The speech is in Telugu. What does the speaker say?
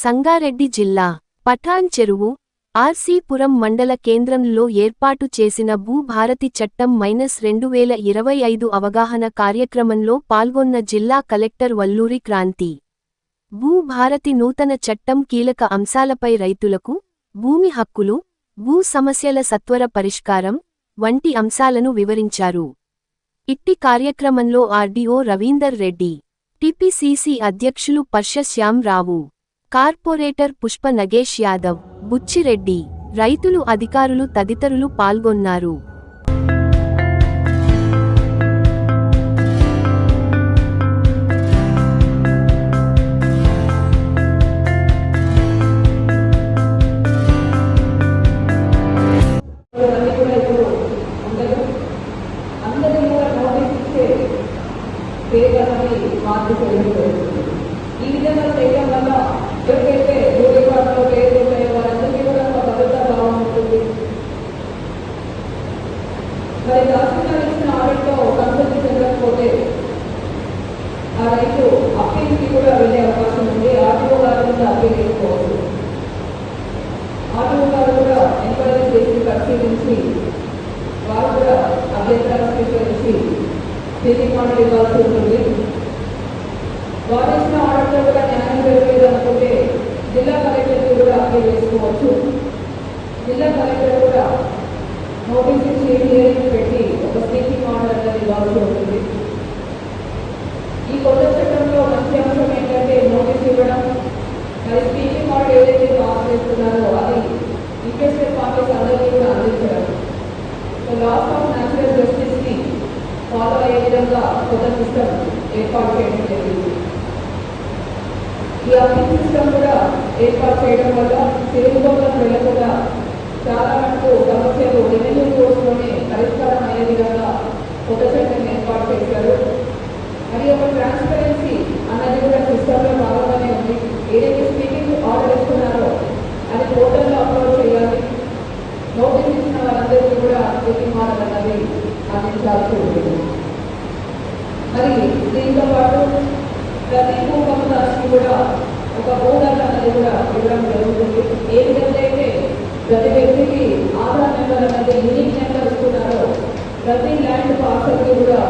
సంగారెడ్డి జిల్లా పఠాన్ చెరువు ఆర్సీపురం మండల కేంద్రంలో ఏర్పాటు చేసిన భూభారతి చట్టం మైనస్ రెండు వేల ఇరవై ఐదు అవగాహన కార్యక్రమంలో పాల్గొన్న జిల్లా కలెక్టర్ వల్లూరి క్రాంతి. భూభారతి నూతన చట్టం కీలక అంశాలపై రైతులకు భూమి హక్కులు భూ సమస్యల సత్వర పరిష్కారం వంటి అంశాలను వివరించారు. ఇట్టి కార్యక్రమంలో ఆర్డీఓ రవీందర్ రెడ్డి టిపిసిసి అధ్యక్షులు పర్షశ్యాం రావు కార్పొరేటర్ పుష్ప నగేష్ యాదవ్ బుచ్చిరెడ్డి రైతులు అధికారులు తదితరులు పాల్గొన్నారు. మార్పు ఈ విధంగా చేయడం వల్ల ఎవరికైతే భూరిపాటలో పేర్లు ఉంటాయో వారందరికీ కూడా ఒక భావం ఉంటుంది. మరి తహసీల్దార్ ఇచ్చిన చెందకపోతే ఆ రైతు అప్పీల్కి కూడా వెళ్ళే అవకాశం ఉంది. ఆర్టీఓ గారి కూడా అప్పీల్ చేసుకోవచ్చు ఆటో గారు కూడా ఎంక్వైరీ చేసి పరిశీలించి వారు కూడా అభ్యంతరాలు స్వీకరించి తీర్మానాలు ఇవ్వాల్సి ఉంటుంది. వారు ఇచ్చిన లేకపోతే జిల్లా కలెక్టర్కి కూడా అప్లై చేసుకోవచ్చు. జిల్లా కలెక్టర్ కూడా నోటీస్ ఇచ్చి హియరింగ్ పెట్టి ఒక స్పీకింగ్ ఆర్డర్ అనేది ఇవ్వాల్సి ఉంటుంది. ఈ కొత్త చట్టంలో మంచి అంశం ఏంటంటే నోటీస్ ఇవ్వడం. మరి స్పీకింగ్ ఆర్డర్ ఏదైతే పాస్ చేస్తున్నారో అది ఇంట్రెస్టెడ్ పార్టీస్ అందరికీ కూడా అందించడం. సో లాస్ ఆఫ్ న్యాచురల్ జస్టిస్ని ఫాలో అయ్యే విధంగా కొత్త సిస్టమ్ ఏర్పాటు చేయడం జరిగింది. ఈ అప్పీల్ సిస్టమ్ కూడా ఏర్పాటు చేయడం వల్ల తిరుగుబాటులకు వెళ్ళకుండా చాలా మటుకు సమస్యలు రెవెన్యూ కోర్సులోనే పరిష్కారం అయ్యే విధంగా కొత్త చట్టం ఏర్పాటు చేశారు. మరి ఒక ట్రాన్స్పరెన్సీ అన్నది కూడా సిస్టంలో భాగంగానే ఉంది. ఏదైతే స్పీకింగ్ ఆర్డర్ ఇస్తున్నారో అది పోర్టల్లో అప్లోడ్ చేయాలి. నోటీస్ ఇచ్చిన వారందరికీ కూడా స్పీకింగ్ ఆర్డర్ అన్నది అందించాల్సి ఉంటుంది. మరి దీంతో పాటు ప్రతి భూకంపానికి కూడా ఒక భూదాత అనేది కూడా ఇవ్వడం జరుగుతుంది. ఏ విధంగా అయితే ప్రతి వ్యక్తికి ఆధార్ నెంబర్ అనేది యూనిక్ నెంబర్ ఇస్తున్నారో ప్రతి ల్యాండ్ పార్సల్కి కూడా